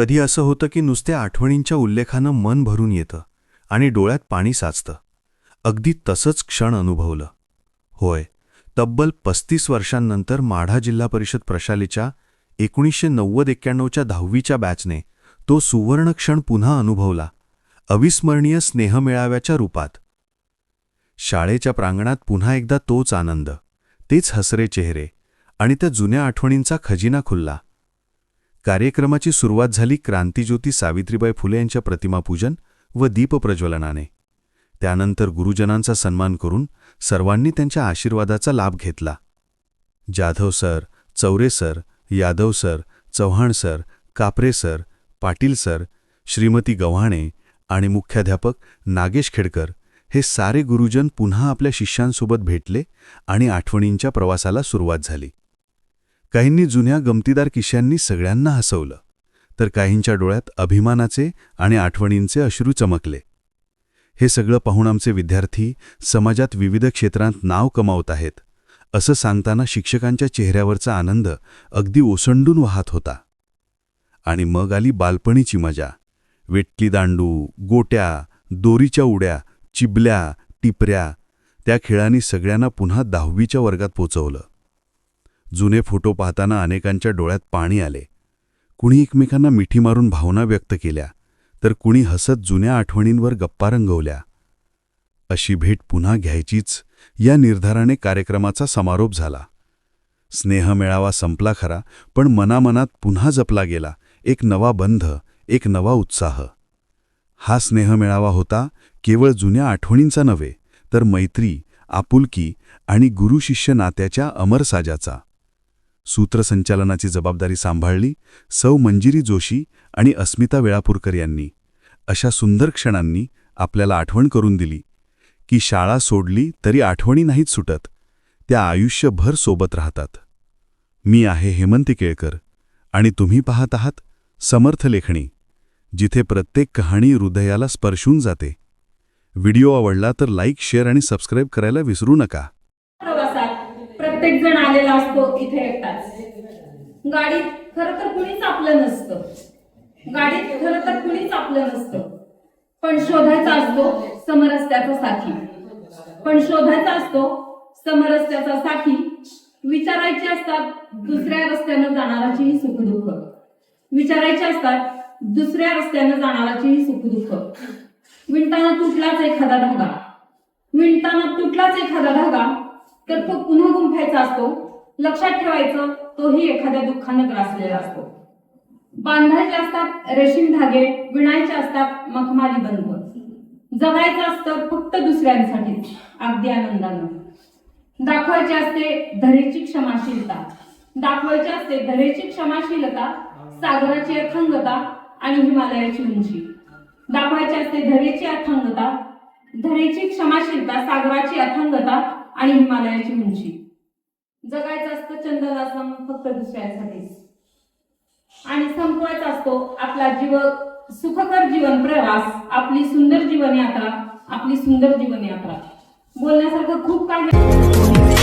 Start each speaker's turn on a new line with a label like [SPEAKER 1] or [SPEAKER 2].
[SPEAKER 1] कधी असं होतं की नुसत्या आठवणींच्या उल्लेखानं मन भरून येतं आणि डोळ्यात पाणी साचतं. अगदी तसंच क्षण अनुभवलं. होय तब्बल पस्तीस वर्षांनंतर माढा जिल्हा परिषद प्रशालेच्या एकोणीसशे नव्वद एक्क्याण्णवच्या दहावीच्या बॅचने तो सुवर्ण क्षण पुन्हा अनुभवला अविस्मरणीय स्नेहमेळाव्याच्या रूपात. शाळेच्या प्रांगणात पुन्हा एकदा तोच आनंद तेच हसरे चेहरे आणि त्या जुन्या आठवणींचा खजिना खुलला. कार्यक्रमाची सुरुवात झाली क्रांतिज्योती सावित्रीबाई फुले यांच्या प्रतिमापूजन व दीपप्रज्वलनाने. त्यानंतर गुरुजनांचा सन्मान करून सर्वांनी त्यांच्या आशीर्वादाचा लाभ घेतला. Jadhav sir Choure sir Yadav sir Chavan sir Kapre sir Patil sir Shrimati Gavhane आणि मुख्याध्यापक नागेश खेडकर हे सारे गुरुजन पुन्हा आपल्या शिष्यांसोबत भेटले आणि आठवणींच्या प्रवासाला सुरुवात झाली. काहींनी जुन्या गमतीदार किश्यांनी सगळ्यांना हसवलं तर काहींच्या डोळ्यात अभिमानाचे आणि आठवणींचे अश्रू चमकले. हे सगळं पाहून आमचे विद्यार्थी समाजात विविध क्षेत्रांत नाव कमावत आहेत असं सांगताना शिक्षकांच्या चेहऱ्यावरचा आनंद अगदी ओसंडून वाहत होता. आणि मग आली बालपणीची मजा. वेटली दांडू गोट्या दोरीच्या उड्या चिबल्या टिपऱ्या त्या खेळांनी सगळ्यांना पुन्हा दहावीच्या वर्गात पोचवलं. जुने फोटो पाहताना अनेकांच्या डोळ्यात पाणी आले. कुणी एकमेकांना मिठी मारून भावना व्यक्त केल्या तर कुणी हसत जुन्या आठवणींवर गप्पा रंगवल्या. अशी भेट पुन्हा घ्यायचीच या निर्धाराने कार्यक्रमाचा समारोप झाला. स्नेह मेळावा संपला खरा पण मनामनात पुन्हा जपला गेला एक नवा बंध एक नवा उत्साह. हा स्नेह मेळावा होता केवळ जुन्या आठवणींचा नव्हे तर मैत्री आपुलकी आणि गुरुशिष्य नात्याच्या अमरसाजाचा. सूत्रसंचालनाची जबाबदारी सांभाळली सौ मंजिरी जोशी आणि अस्मिता वेळापूरकर यांनी. अशा सुंदर क्षणांनी आपल्याला आठवण करून दिली की शाळा सोडली तरी आठवणी नाहीत सुटत त्या आयुष्यभर सोबत राहतात. मी आहे हेमंती केळकर आणि तुम्ही पाहत आहात समर्थ लेखणी जिथे प्रत्येक कहाणी हृदयाला स्पर्शून जाते. व्हिडिओ आवडला तर लाईक शेअर आणि सबस्क्राईब करायला विसरू नका.
[SPEAKER 2] प्रत्येक जण आलेला असतो इथे एकटाच. गाडीत खरं तर कुणीच आपलं नसतं. गाडीत खरं तर कुणीच आपलं नसतं. पण शोधायचा असतो समरस्त्याचा साथी. पण शोधायचा असतो समरस्त्याचा साथी. विचारायचे असतात दुसऱ्या रस्त्यानं जाणाराचीही सुखदुःख. विचारायचे असतात दुसऱ्या रस्त्यानं जाणाराचीही सुखदुःख. विणताना तुटलाच एखादा धागा. विणताना तुटलाच एखादा धागा. तर तो पुन्हा गुंफायचा असतो. लक्षात ठेवायचं तोही एखाद्या दुःखानं ग्रासलेला असतो. बांधायचे असतात रेशीम धागे विणायचे असतात मखमाली बंध जगायचं असतं फक्त दुसऱ्यांसाठी अगदी आनंदानं. दाखवायची असते धरेची क्षमाशीलता. दाखवायची असते धरेची क्षमाशीलता सागराची अथंगता आणि हिमालयाची उंची. दाखवायची असते धरेची अथंगता धरेची क्षमाशीलता सागराची अथंगता आणि हिमालयाची उंची जगायचं असतं चंदनासम फक्त दुसऱ्यासाठी आणि संपवायचा असतो आपला जीव सुखकर जीवन प्रवास आपली सुंदर जीवन यात्रा आपली सुंदर जीवन यात्रा. बोलण्यासारखं खूप काही